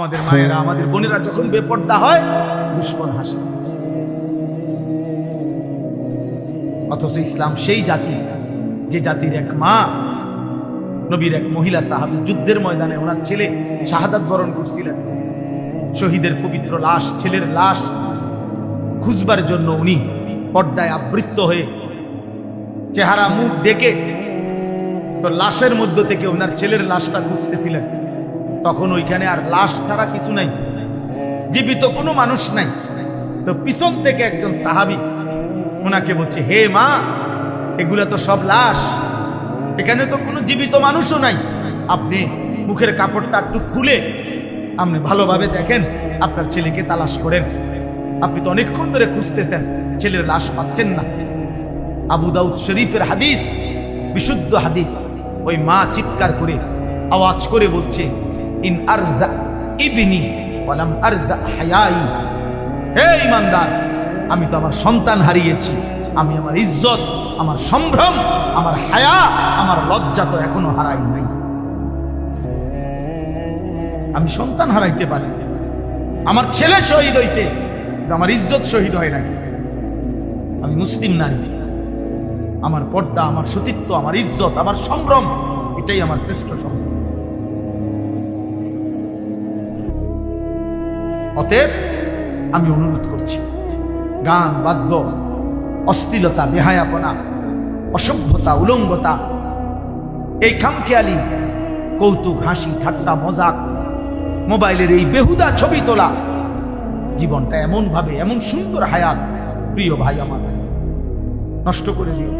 আমাদের মায়েরা, আমাদের বোনেরা যখন বেপর্দা হয়, দুশ্মন হাসে। অথচ ইসলাম সেই জাতি, যে জাতির এক মা, নবীর এক মহিলা সাহাবি যুদ্ধের ময়দানে ওনার ছেলে শাহাদাত বরণ করছিলেন। শহীদের পবিত্র লাশ, ছেলের লাশ খুঁজবার জন্য উনি পর্দায় আবৃত্ত হয়ে চেহারা, মুখ ডেকে তো লাশের মধ্য থেকে ওনার ছেলের লাশটা খুঁজতেছিলেন। তখন ওইখানে আর লাশ ছাড়া কিছু নাই। জীবিত কোনো মানুষ নাই। তো পিছন থেকে একজন সাহাবি, ওনাকে বলছে, হে মা, এগুলা তো সব লাশ। এখানে তো কোনো জীবিত মানুষও নাই। আপনি মুখের কাপড়টা একটু খুলে আপনি ভালোভাবে দেখেন, আপনার ছেলেকে তালাশ করেন। আপনি তো অনেকক্ষণ ধরে খুঁজতেছেন, ছেলের লাশ পাচ্ছেন না। আবু দাউদ শরীফের হাদিস, বিশুদ্ধ হাদিস। ওই মা চিৎকার করে, আওয়াজ করে বলছে ইন আরজা ইবনি ওয়ালাম আরজা হায়াই। হে ইমানদার, আমি তো আমার সন্তান হারিয়েছি। আমি আমার ইজ্জত, আমার সম্ভ্রম, আমার হায়া, আমার লজ্জা তো এখনও হারাই নাই। আমি সন্তান হারাইতে পারি। আমার ছেলে শহীদ হয়েছে আমার ইজ্জত শহীদ হয় নাই। আমি মুসলিম নারী। আমার পর্দা, আমার সতীত্ব, আমার ইজ্জত, আমার সম্ভ্রম, এটাই আমার শ্রেষ্ঠ সম্ভ্রম অতএব আমি অনুরোধ করছি, গান, বাদ্য, অশ্লীলতা, বেহায়াপনা, অসভ্যতা, উলঙ্গতা, এই খামখেয়ালি, কৌতুক, হাসি, ঠাট্টা, মজাক, মোবাইলের এই বেহুদা ছবি তোলা, জীবনটা এমন ভাবে এমন সুন্দর হায়াত, প্রিয় ভাই আমার, নষ্ট করে দিও।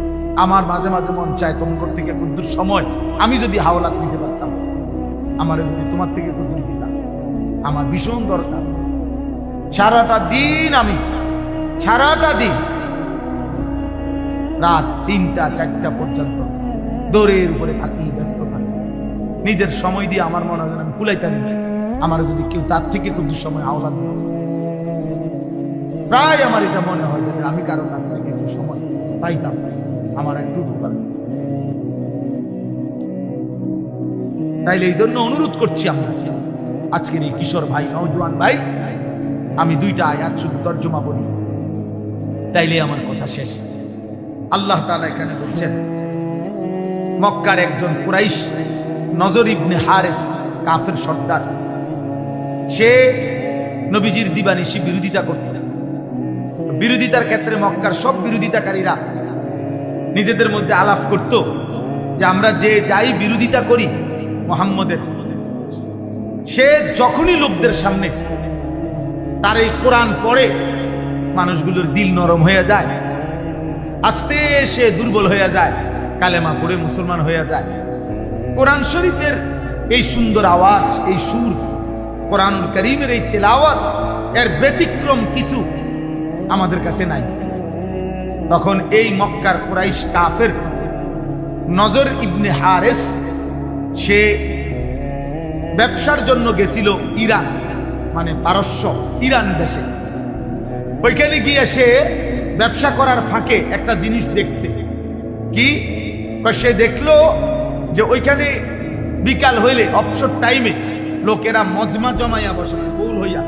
আমার মাঝে মাঝে মন চায় তোমার থেকে কুদ্দুর সময়, আমি যদি হাওলাত নিতে পারতাম, আমার যদি তোমার থেকে কুদ্দুর দিতাম আমার ভীষণ দরকার। সারাটা দিন আমি, সারাটা দিন। রাত তিনটা, চারটা পর্যন্ত দৌড়ের উপরে থাকি, ব্যস্ত থাকি। নিজের সময় দিয়ে আমার মনে হয় আমি কুলাইতে পারি আমার যদি কেউ তার থেকে কুদ্দুর সময় আওলাদ প্রায় আমার এটা মনে হয় যাতে আমি কারও কাছ থেকে একটু সময় পাইতাম, আমার একটু উপকার তাইলে এই জন্য অনুরোধ করছি আমরা আজকের এই কিশোর ভাই, নওজোয়ান ভাই আমি দুইটা আয়াত শুধু তর্জমা বলি। তাইলে আমার কথা শেষ। আল্লাহ তালা এখানে বলছেন, মক্কার একজন কুরাইশ, নজর ইবনে হারেস, কাফের সর্দার। সে নবীজির দিবানিশি বিরোধিতা করত। বিরোধিতার ক্ষেত্রে মক্কার সব বিরোধিতাকারীরা নিজেদের মধ্যে আলাপ করত যে আমরা যে যাই বিরোধিতা করি, মোহাম্মদের। সে যখনই লোকদের সামনে তার এই কোরআন পড়ে মানুষগুলোর দিল নরম হয়ে যায়। আস্তে সে দুর্বল হয়ে যায়, কালেমা পড়ে মুসলমান হয়ে যায়। কোরআন শরীফের এই সুন্দর আওয়াজ, এই সুর কোরআন করিমের এই তেলাওয়াত, এর ব্যতিক্রম কিছু আমাদের কাছে নাই। তখন এই মক্কার কুরাইশ কাফের নজর ইবনে হারেস, সে ব্যবসার জন্য গেছিল ইরান। মানে পারস্য, ইরান দেশে। ওইখানে গিয়ে সে ব্যবসা করার ফাঁকে একটা জিনিস দেখছে। কি? সে দেখল যে ওইখানে বিকাল হইলে অবসর টাইমে লোকেরা মজমা জমাইয়া বসে বউল হইয়া।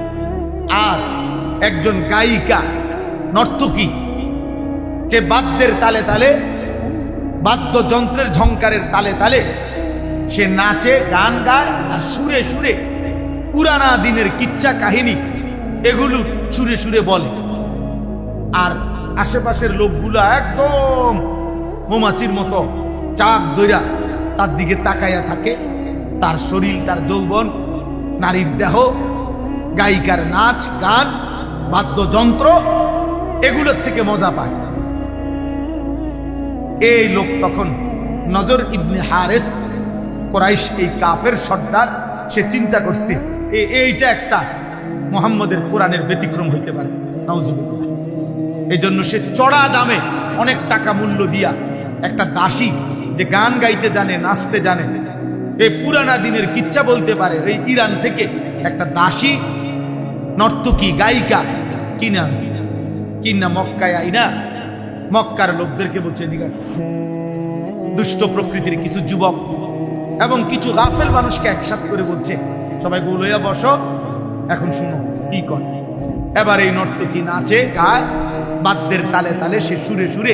আর একজন গায়িকা, নর্তকী, যে বাদ্যের তালে তালে, বাদ্যযন্ত্রের ঝংকারের তালে তালে সে নাচে, গান গায় আর সুরে সুরে পুরানা দিনের কিচ্ছা কাহিনী এগুলো সুরে সুরে বলে। আর আশেপাশের লোকগুলো একদম মৌমাছির মতো চাক দইরা তার দিকে তাকাইয়া থাকে। তার শরীর, তার যৌবন, নারীর দেহ, গায়িকার নাচ, গান, বাদ্যযন্ত্র, এগুলোর থেকে মজা পায়। এই লোক তখন নজর ইবনে হারেস, কোরাইশ এই কাফের সর্দার, সে চিন্তা করছে এইটা একটা মোহাম্মদের কোরআনের ব্যতিক্রম হইতে পারে। এই জন্য সে চড়া দামে অনেক টাকা মূল্য দিয়া একটা দাসী যে গান গাইতে জানে, নাচতে জানে এই পুরানা দিনের কিচ্ছা বলতে পারে, এই ইরান থেকে একটা দাসী নর্তকী, গায়িকা কিনে কিনা মক্কায় আইনা, মক্কার লোকদেরকে বলছে, এদিকে দুষ্ট প্রকৃতির কিছু যুবক এবং কিছু গাফেল মানুষকে একসাথ করে বলছে সবাই বলইয়া বসো। এখন শুনো, কি কর এবার এই নর্তকী নাচে, গায়, বাদ্যের তালে তালে সে সুরে সুরে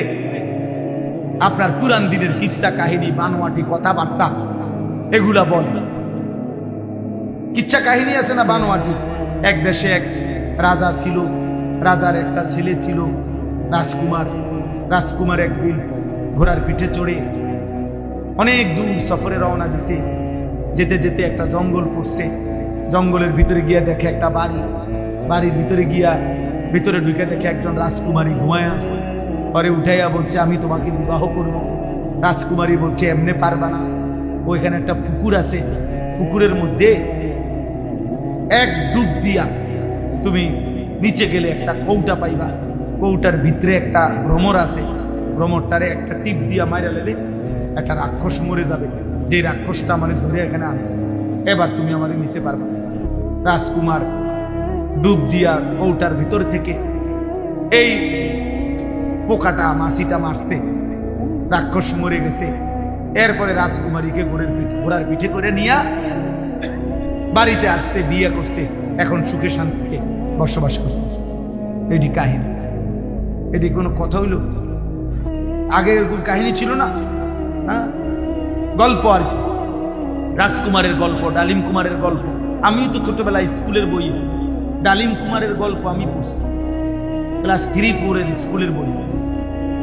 আপনার পুরান দিনের কিচ্ছা কাহিনী, বানোয়াটি, কথাবার্তা, এগুলা বল। কিচ্ছা কাহিনী আছে না বানোয়াটি? এক দেশে এক রাজা ছিল, রাজার একটা ছেলে ছিল, রাজকুমার রাজকুমার একদিন ঘোড়ার পিঠে চড়ে অনেক দূর সফরে রওনা দিছে। যেতে যেতে একটা জঙ্গল পড়ছে জঙ্গলের ভিতরে গিয়া দেখে একটা বাড়ি। বাড়ির ভিতরে গিয়া ভিতরে ঢুকে দেখে একজন রাজকুমারী ঘুমায় আছে। পরে উঠাইয়া বলছে, আমি তোমাকে বিবাহ করব। রাজকুমারী বলছে, এমনি পারবা না। ওইখানে একটা পুকুর আছে। পুকুরের মধ্যে এক ডুব দিয়া তুমি নিচে গেলে একটা কৌটা পাইবা। কৌটার ভিতরে একটা ভ্রমর আছে। ভ্রমরটারে একটা টিপ দিয়া মাইরা লেলে একটা রাক্ষস মরে যাবে। যে রাক্ষসটা মানে ধরে এখানে আনছে, এবার তুমি আমারে নিতে পারবে রাজকুমার ডুব দিয়া কৌটার ভিতর থেকে এই পোকাটা মাসিটা মারছে। রাক্ষস মরে গেছে। এরপরে রাজকুমারীকে ঘোড়ের পিঠে, ঘোড়ার পিঠে করে নিয়া বাড়িতে আসছে, বিয়ে করছে। এখন সুখে শান্তিতে বসবাস করতেছে। এটি কাহিনী। এটি কোনো কথা হইল? আগে এরকম কাহিনী ছিল না? হ্যাঁ? গল্প আর কি। রাজকুমারের গল্প, ডালিম কুমারের গল্প। আমিও তো ছোটবেলায় স্কুলের বই। ডালিম কুমারের গল্প আমি পড়ছি। ক্লাস থ্রি ফোরের স্কুলের বই।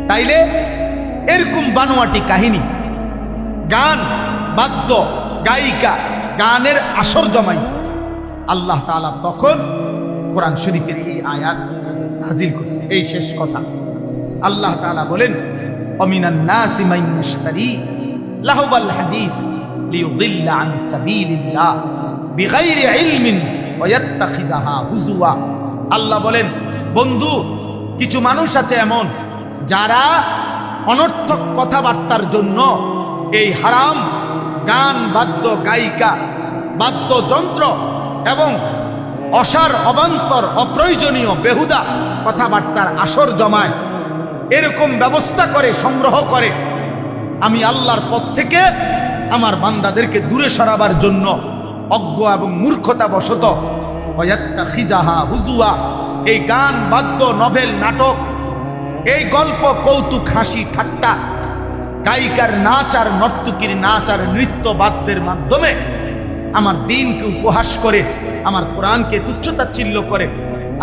তাইলে এরকম বানোয়াটি কাহিনী। গান, বাদ্য, গায়িকা, গানের আসর জমাই। আল্লাহ তাআলা তখন কোরআন শরীফের এই আয়াত হাজির করছে। এই শেষ কথা। আল্লাহ তাআলা বলেন, অমিনান নাসি মান ইশতারি। লাহবাল হাদিস লিয়ুদিল্লা আন সাবিলিল্লাহ বিগাইরি ইলমিন ওয়া ইয়াত্তাখিযাহা হুজুয়া আল্লাহ বলেন, বন্ধু, কিছু মানুষ আছে এমন যারা অনর্থক কথাবার্তার জন্য এই হারাম, গান, বাদ্য, গায়িকা, বাদ্যযন্ত্র এবং অসার, অবান্তর, অপ্রয়োজনীয়, বেহুদা কথাবার্তার আসর জমায় এরকম ব্যবস্থা করে, সংগ্রহ করে আমি আল্লাহর পথ থেকে আমার বান্দাদেরকে দূরে সরাবার জন্য অজ্ঞ এবং মূর্খতা বশত খিজাহা হুজুয়া, এই গান, বাদ্য, নভেল, নাটক, এই গল্প, কৌতুক, হাসি, ঠাট্টা, গায়িকার নাচ আর নর্তকীর নাচ আর নৃত্য বাদ্যের মাধ্যমে আমার দিনকে উপহাস করে, আমার কোরআনকে তুচ্ছতাচ্ছিল্য করে।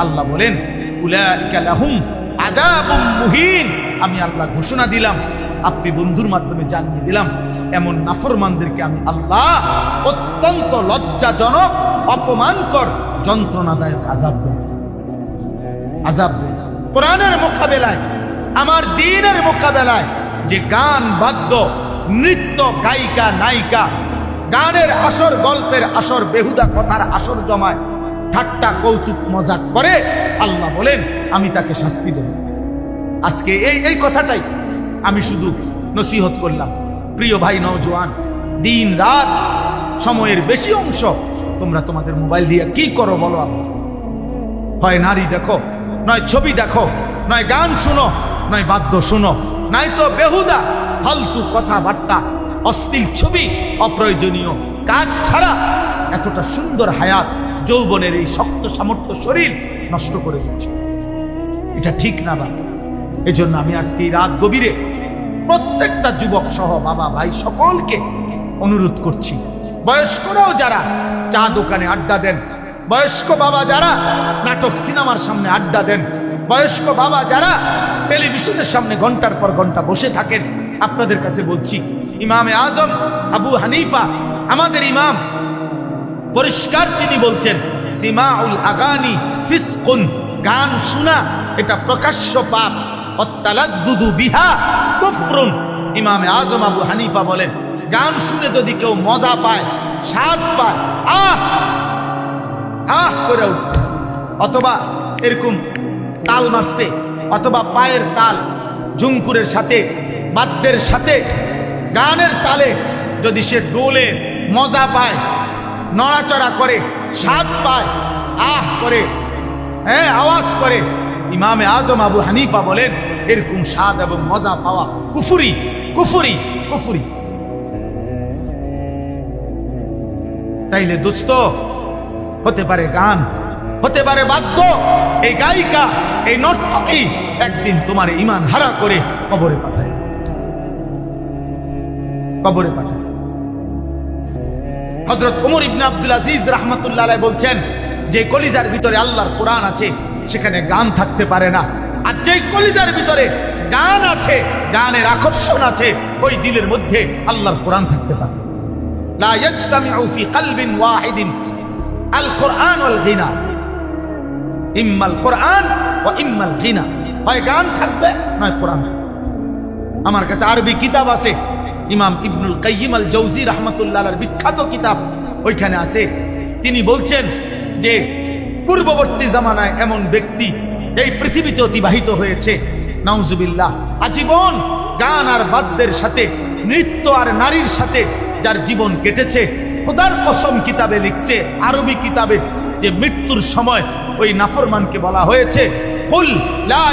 আল্লাহ বলেন মুহিন। আমি আল্লাহ ঘোষণা দিলাম আপনি বন্ধুর মাধ্যমে জানিয়ে দিলাম, এমন নাফরমানদেরকে আমি আল্লাহ অত্যন্ত লজ্জাজনক, অপমানকর, যন্ত্রণাদায়ক আজাব আজাব কোরআনের মোকাবেলায়, আমার দিনের মোকাবেলায় যে গান, বাদ্য, নৃত্য, গায়িকা, নায়িকা, গানের আসর, গল্পের আসর, বেহুদা কথার আসর জমায় ঠাট্টা, কৌতুক, মজাক করে আল্লাহ বলেন, আমি তাকে শাস্তি দেব। আজকে এই এই কথাটাই আমি শুধু নসিহত করলাম। প্রিয় ভাই নওজোয়ান, দিন রাত সময়ের বেশি অংশ তোমরা তোমাদের মোবাইল দিয়ে কি করো বলো হয় নারী দেখো, নয় ছবি দেখো, নয় গান শুনো, নয় বাদ্য শুনো, নয় তো বেহুদা, ফালতু কথাবার্তা, অশ্লীল ছবি, অপ্রয়োজনীয় কাজ ছাড়া এতটা সুন্দর হায়াত যৌবনের এই শক্ত সামর্থ্য শরীর নষ্ট করে দিচ্ছে। এটা ঠিক না বা এজন্য আমি আজকে এই রাত গভীরে প্রত্যেকটা যুবক সহ বাবা, ভাই সকলকে অনুরোধ করছি, বয়স্করাও যারা চা দোকানে আড্ডা দেন, বয়স্ক বাবা যারা নাটক সিনেমার সামনে আড্ডা দেন, বয়স্ক বাবা যারা টেলিভিশনের সামনে ঘণ্টার পর ঘণ্টা বসে থাকেন, আপনাদের কাছে বলছি, ইমামে আজম, আবু হানিফা, আমাদের ইমাম, পরিষ্কার তিনি বলছেন, সিমাউল আগানি ফিসকুন, গান শোনা, এটা প্রকাশ্য পাপ। বিহা কুফরুন। ইমামে আজম আবু হানিফা বলেন, গান শুনে যদি কেউ মজা পায়, স্বাদ পায়, আহ! আহ! করে উঠছে। অথবা এরকম তাল মারছে, অথবা পায়ের তাল ঝুঙ্কুরের সাথে, বাদ্যের সাথে, গানের তালে যদি সে ডোলে মজা পায়, নড়াচড়া করে, স্বাদ পায়, আহ! করে হ্যাঁ আওয়াজ করে ইমামে আজম আবু হানিফা বলেন, এরকম স্বাদ এবং মজা পাওয়া কুফুরি কুফুরি কুফুরি। তাইলে দোস্ত, হতে পারে গান, হতে পারে বাদ্য, এই গায়িকা, এই নর্তকী একদিন তোমার ইমান হারা করে কবরে পাঠায়। কবরে পাঠায়। হজরত উমর ইবনে আব্দুল আজিজ রহমতুল্লাহ বলছেন, যে কলিজার ভিতরে আল্লাহর কোরআন আছে সেখানে গান থাকতে পারে না। আর যেই কলিজার ভিতরে গান আছে, গানের আকর্ষণ আছে, ওই দিলের মধ্যে আল্লাহর কোরআন থাকতে পারে। লা ইয়াজতামিউ ফি কলবিন ওয়াহিদিন। আল কোরআন ওয়াল গিনা। ইম্মাল কোরআন ওয়া ইম্মাল গিনা। হয় গান থাকবে, নয় কোরআন। আমার কাছে আরবি কিতাব আছে। ইমাম ইবনুল কাইয়িম আল জৌজি রহমতুল্লাহর বিখ্যাত কিতাব। ওইখানে আছে। তিনি বলছেন যে পূর্ববর্তী জামানায় এমন ব্যক্তি এই পৃথিবীতে অতিবাহিত হয়েছে। নাউজুবিল্লাহ। আজীবন গান আর বাদ্যের সাথে, নৃত্য আর নারীর সাথে যার জীবন কেটেছে, খোদার কসম কিতাবে লিখছে, আরবি কিতাবে যে মৃত্যুর সময় ওই নাফরমানকে বলা হয়েছে, কুল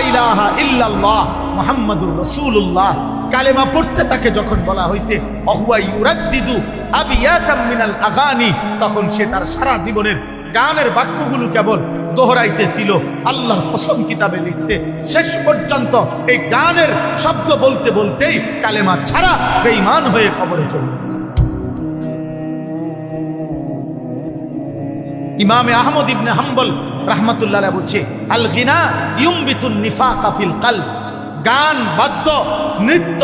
ইলাহা ইল্লাল্লাহ মুহাম্মাদুর রাসূলুল্লাহ। কালেমা পড়তে তাকে যখন বলা হয়েছে অহুয়া ইউরাদ্দিদু আবিয়াতাম মিনাল আগানি, তখন সে তার সারা জীবনের গানের বাক্যগুলো কেবল দোহরাইতেছিল। আল্লাহর কসম কিতাবে লিখছে, শেষ পর্যন্ত এই গানের শব্দ বলতে বলতেই কালেমা ছাড়া বেঈমান হয়ে খবরে চলে গেছে। ইমামে আহমদ ইবনে হাম্বল রাহমাতুল্লাহ বলছে আল গিনা ইউমবিতুন নিফাকা ফিল কলব। গান, বাদ্য, নৃত্য,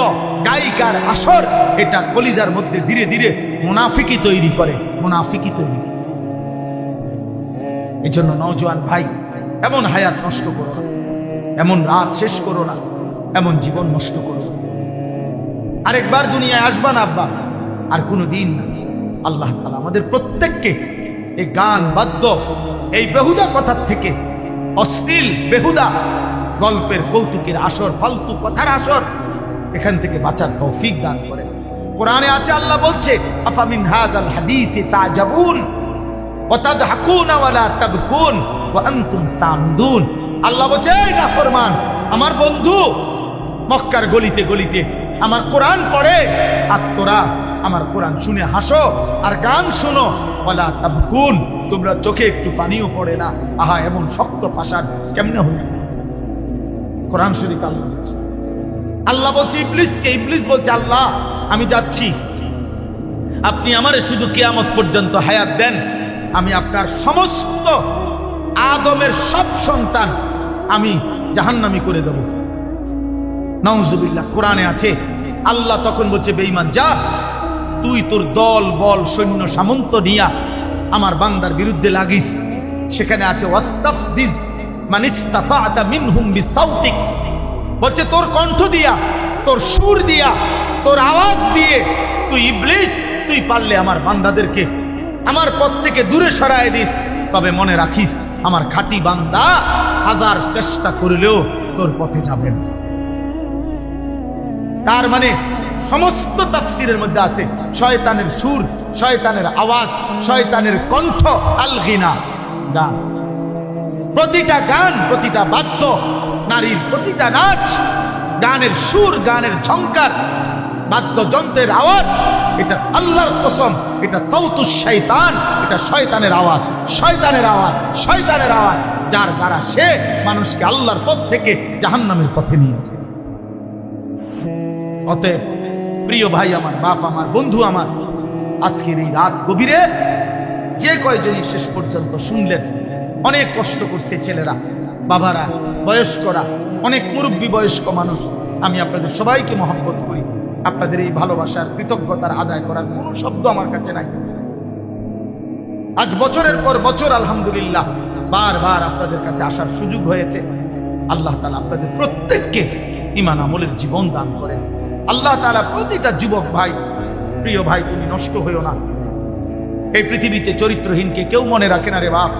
গায়িকার আসর, এটা কলিজার মধ্যে ধীরে ধীরে মুনাফিকি তৈরি করে মুনাফিকি তৈরি করে। এই জন্য নওজোয়ান ভাই, এমন হায়াত নষ্ট করো না। এমন রাত শেষ করো না। এমন জীবন নষ্ট করো। আরেকবার দুনিয়ায় আসবা না আব্বা। আর কোনো দিন আল্লাহ তালা আমাদের প্রত্যেককে এই গান বাদ্য, এই বেহুদা কথার থেকে অশ্লীল, বেহুদা গল্পের কৌতুকের আসর, ফালতু কথার আসর এখান থেকে বাঁচার তৌফিক দান করে কোরআনে আছে, আল্লাহ বলছে, আফামিন হাদাল হাদিসে তাজাবুন? অর্থাৎ হাকুন আওয়ালা তাবকুন ও আন্তুম সামদুন। আল্লাহ বলছে না ফরমান আমার বন্ধু মক্কার গলিতে গলিতে আমার কোরআন পড়ে, আর তোরা আমার কোরআন শুনে হাসো আর গান শুনো। ওলা তাবকুন, তোমরা চোখে একটু পানিও পড়ে না। আহা, এমন শক্ত ফাসাদ কেমনে হয়ে কোরআন শরীফ আল্লাহ আল্লাহ বলছে, ইবলিসকে, ইবলিস বলছে, আল্লাহ, আমি যাচ্ছি। আপনি আমার শুধু কেয়ামত পর্যন্ত হায়াত দেন আমি আপনার সমস্ত আদমের সব সন্তান আমি জাহান্নামি করে দেব। নওজুবিল্লাহ কোরআনে আছে, আল্লাহ তখন বলছে, বেঈমান, যা, তুই তোর দল, বল, সৈন্য, সামন্ত নিয়া আমার বান্দার বিরুদ্ধে লাগিস। সেখানে আছে বলছে, তোর কণ্ঠ দিয়া, তোর সুর দিয়া, তোর আওয়াজ দিয়ে তুই ইবলিস, তুই পারলে আমার বান্দাদেরকে আমার পথ থেকে দূরে সরায় দিস। তবে মনে রাখিস, আমার খাঁটি বান্দা হাজার চেষ্টা করলেও তোর পথে যাবেন তার মানে সমস্ত তাফসিরের মধ্যে আছে, শয়তানের সুর, শয়তানের আওয়াজ, শয়তানের কণ্ঠ আলগিনা গান। প্রতিটা গান, প্রতিটা বাদ্য, নারীর প্রতিটা নাচ, গানের সুর, গানের ঝঙ্কার বাদ্যযন্ত্রের আওয়াজ এটা আল্লাহর কসম, এটা সৌতু শয়তান এটা শয়তানের আওয়াজ শয়তানের আওয়াজ শয়তানের আওয়াজ, যার দ্বারা সে মানুষকে আল্লাহর পথ থেকে জাহান্নামের পথে নিয়েছে অতএব, প্রিয় ভাই আমার, বাপ আমার, বন্ধু আমার, আজকের এই রাত গভীরে যে কয়জনই শেষ পর্যন্ত শুনলেন, অনেক কষ্ট করছে ছেলেরা, বাবারা, বয়স্করা, অনেক মুরব্বী বয়স্ক মানুষ, আমি আপনাদের সবাইকে মহব্বত করি। আপনাদের এই ভালোবাসার কৃতজ্ঞতার আদায় করার কোনো শব্দ আমার কাছে নাই। আজ বছরের পর বছর, আলহামদুলিল্লাহ, বারবার আপনাদের কাছে আসার সুযোগ হয়েছে। আল্লাহ তালা আপনাদের প্রত্যেককে ইমান আমলের জীবন দান করেন। আল্লাহ তালা প্রতিটা যুবক ভাই, প্রিয় ভাই, তুমি নষ্ট হইও না। এই পৃথিবীতে চরিত্রহীনকে কেউ মনে রাখে না রে বাপ।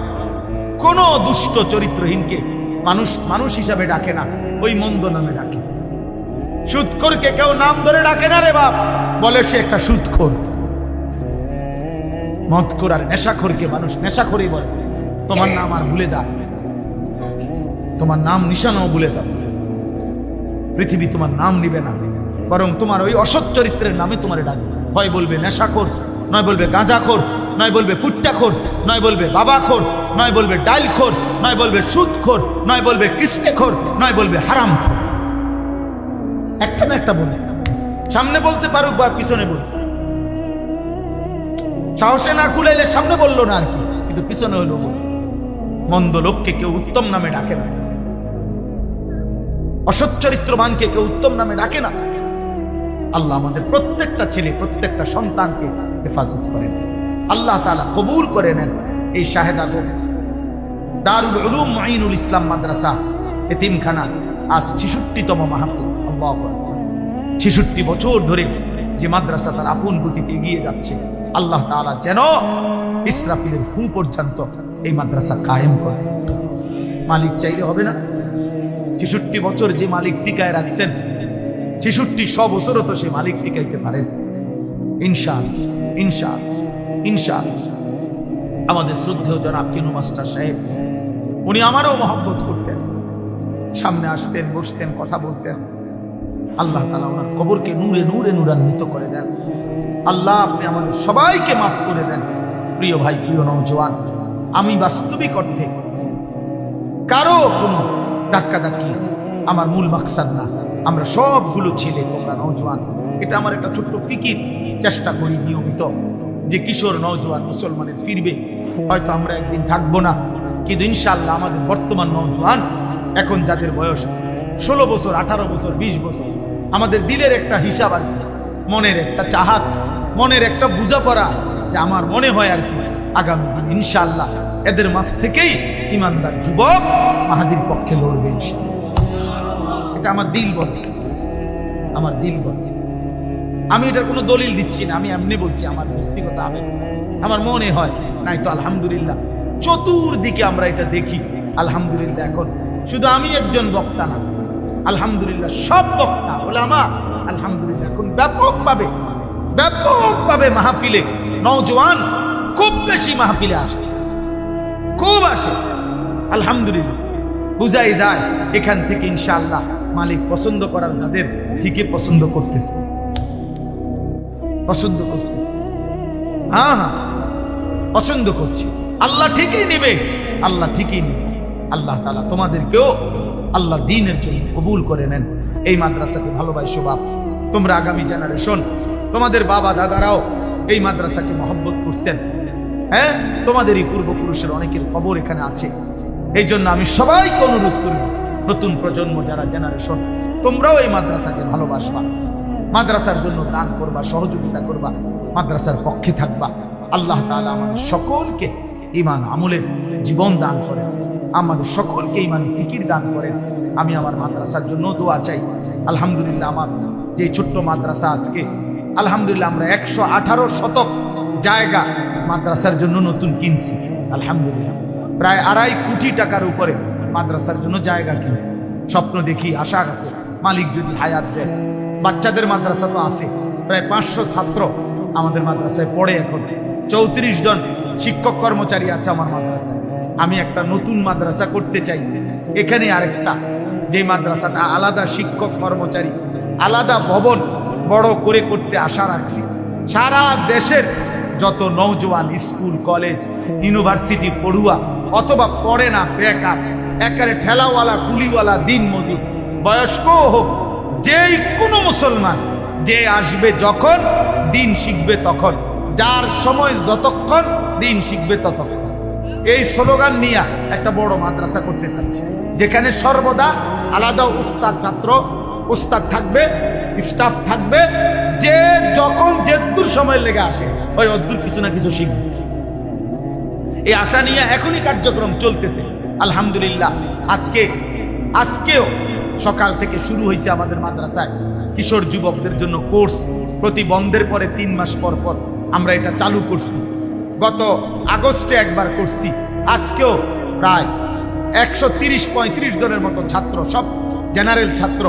কোন দুষ্ট চরিত্রহীনকে মানুষ মানুষ হিসাবে ডাকে না, ওই মন্দ নামে ডাকে। সুৎখোরকে কেউ নাম ধরে ডাকে না রে বাপ। বলে সে একটা সুৎখোর। মদখোর আর নেশাখোরকে মানুষ নেশাখোরই বলে। তোমার নাম আর ভুলে যা তোমার নাম নিশানাও ভুলে যাও। পৃথিবী তোমার নাম নিবে না। বরং তোমার ওই অসৎ চরিত্রের নামে তোমার ডাকবে। হয় বলবে নেশাখোর, নয় বলবে গাঁজাখোর, নয় বলবে ফুট্টা খোর নয় বলবে বাবা খোর নয় বলবে ডাইল খোর নয় বলবে সুদ খোর নয় বলবে কিস্তে খোর নয় বলবে হারাম খোর একটা না একটা বলে সামনে বলতে পারুক বা পিছনে বলুক। সাহসে না খুলাইলে সামনে বলল না আর কি, কিন্তু পিছনে হলো। মন্দ লোককে কেউ উত্তম নামে ডাকে না। অসৎ চরিত্রবানকে কেউ উত্তম নামে ডাকে না। আল্লাহ আমাদের প্রত্যেকটা ছেলে, প্রত্যেকটা সন্তানকে হেফাজত করেন। আল্লাহ তালা কবুল করে নেন এই শাহেদা গো। দারুল উলুম মাইনুল ইসলাম মাদ্রাসা, এতিমখানা, আজ ছিষট্টিতম মাহফিল। ছেষট্টি বছর ধরে যে মাদ্রাসা তার আপন গতিতে এগিয়ে যাচ্ছে, আল্লাহ তাআলা যেন ইসরাফিলের ফু পর্যন্ত এই মাদ্রাসা কায়েম করে। মালিক চাইলে হবে না। ছেষট্টি বছর যে মালিক টিকায় রাখছেন, ছেষট্টি শ বছরও তো সে মালিক টিকাইতে পারেন। ইনশাল ইনশাল ইনশাল আমাদের শ্রদ্ধেয় জনাব কিনু মাস্টার সাহেব, উনি আমারও মহব্বত করতেন। সামনে আসতেন, বসতেন, কথা বলতেন। আল্লাহ তালা ওনার কবরকে নূরে নূরে নূরান্বিত করে দেন। আল্লাহ, আপনি আমাদের সবাইকে মাফ করে দেন। প্রিয় ভাই, প্রিয় নৌজওয়ান আমি বাস্তবিক অর্থে কারও কোনো ধাক্কা ধাক্কি আমার মূল মাকসাদ না। আমরা সবগুলো ছেলে তোমরা নৌজওয়ান এটা আমার একটা ছোট্ট ফিকির, চেষ্টা করি নিয়মিত যে কিশোর নৌজওয়ান মুসলমানের ফিরবে। হয়তো আমরা একদিন থাকব না। কিন্তু ইনশাল্লাহ আমাদের বর্তমান নৌজওয়ান এখন যাদের বয়স ষোলো বছর, আঠারো বছর, বিশ বছর। আমাদের দিলের একটা হিসাব আর মনের একটা চাহাত, মনের একটা বোঝাপড়া যে আমার মনে হয় আর কি, আগামী দিন ইনশাল্লাহ এদের মাঝ থেকেই ইমানদার যুবক মাহাদির পক্ষে লড়বে এটা আমার দিল বলে। আমার দিল বলে। আমি এটার কোনো দলিল দিচ্ছি না, আমি এমনি বলছি, আমার ব্যক্তিগত আবেগ আমার মনে হয়, নাই তো আলহামদুলিল্লাহ। চতুর্দিকে আমরা এটা দেখি, আলহামদুলিল্লাহ এখন। শুধু আমি একজন বক্তা না আলহামদুলিল্লাহ, সব বক্তা, ওলামা, আলহামদুলিল্লাহ, এখন ব্যাপকভাবে ব্যাপকভাবে মাহফিলে নওজোয়ান, খুব বেশি মাহফিলে আসে, খুব আসে, আলহামদুলিল্লাহ। বুঝাই যায়, এখান থেকে ইনশাআল্লাহ মালিক পছন্দ করার যাদের ঠিকই পছন্দ করতেছে। পছন্দ করতেছে। হ্যাঁ হ্যাঁ পছন্দ করছে। আল্লাহ ঠিকই নেবে, আল্লাহ ঠিকই নেবে। আল্লাহ তালা তোমাদেরকেও আল্লাহ দিনের জন্য কবুল করে নেন। এই মাদ্রাসাকে ভালোবাসো বাপ। তোমরা আগামী জেনারেশন তোমাদের বাবা দাদারাও এই মাদ্রাসাকে মহব্বত করছেন। হ্যাঁ? তোমাদের এই পূর্বপুরুষের অনেকের খবর এখানে আছে। এই জন্য আমি সবাইকে অনুরোধ করব নতুন প্রজন্ম যারা জেনারেশন তোমরাও এই মাদ্রাসাকে ভালোবাসবা। মাদ্রাসার জন্য দান করবা, সহযোগিতা করবা, মাদ্রাসার পক্ষে থাকবা। আল্লাহ তাআলা আমাদের সকলকে ইমান আমলের জীবন দান করেন। আমাদের সকলকে ইমান ফিকির দান করেন। আমি আমার মাদ্রাসার জন্য দোয়া চাই। আলহামদুলিল্লাহ আমার যে ছোট্ট মাদ্রাসা আজকে, আলহামদুলিল্লাহ আমরা একশো আঠারো শতক জায়গা মাদ্রাসার জন্য নতুন কিনছি। আলহামদুলিল্লাহ। প্রায় আড়াই কোটি টাকার উপরে মাদ্রাসার জন্য জায়গা কিনছি। স্বপ্ন দেখি, আশা আছে, মালিক যদি হায়াত দেন বাচ্চাদের মাদ্রাসা তো আছে, প্রায় পাঁচশো ছাত্র আমাদের মাদ্রাসায় পড়ে এখন। চৌত্রিশ জন শিক্ষক কর্মচারী আছে আমার মাদ্রাসায়। আমি একটা নতুন মাদ্রাসা করতে চাই। এখানে আরেকটা, যে মাদ্রাসাটা আলাদা শিক্ষক কর্মচারী, আলাদা ভবন বড় করে করতে আশা রাখছি। সারা দেশের যত নৌজওয়ান স্কুল, কলেজ, ইউনিভার্সিটি, পড়ুয়া, অথবা পড়ে না, বেকার একারে ঠেলাওয়ালা কুলিওয়ালা দিন মজুর, বয়স্ক হোক, যেই কোনো মুসলমান, যে আসবে যখন, দিন শিখবে তখন। যার সময় যতক্ষণ, দিন শিখবে ততক্ষণ। এই স্লোগান নিয়ে একটা বড় মাদ্রাসা করতে চাচ্ছি যেখানে সর্বদা আলাদা উস্তাদ ছাত্র, উস্তাদ থাকবে, স্টাফ থাকবে, যে যখন যেদূর সময় লেগে আসে, ওই অদ্দূর কিছু না কিছু শিখবে। এই আশা নিয়ে এখনই কার্যক্রম চলতেছে। আলহামদুলিল্লাহ। আজকে, আজকেও সকাল থেকে শুরু হয়েছে আমাদের মাদ্রাসায় কিশোর যুবকদের জন্য কোর্স। প্রতি বন্ধের পরে তিন মাস পর পর আমরা এটা চালু করছি। গত আগস্টে একবার করছি। আজকেও প্রায় একশো তিরিশ, পঁয়ত্রিশ জনের মতো ছাত্র, সব জেনারেল ছাত্র।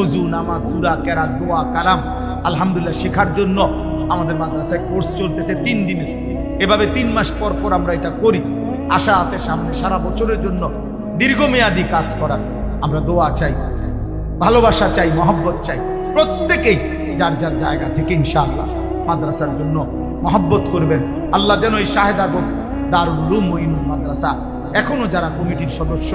অজু, নামাজ, সুরা কেরা দোয়া, কালাম, আলহামদুলিল্লাহ শেখার জন্য আমাদের মাদ্রাসায় কোর্স চলতেছে তিন দিনের। এভাবে তিন মাস পর পর আমরা এটা করি। আশা আছে সামনে সারা বছরের জন্য দীর্ঘমেয়াদী কাজ করার। আমরা দোয়া চাই, ভালোবাসা চাই, মহব্বত চাই। প্রত্যেকেই যার যার জায়গা থেকে ইনশাআল্লাহ মাদ্রাসার জন্য মহব্বত করবেন। আল্লাহ যেন এই শাহেদা দারুল উলুম ও মাদ্রাসা। এখনও যারা কমিটির সদস্য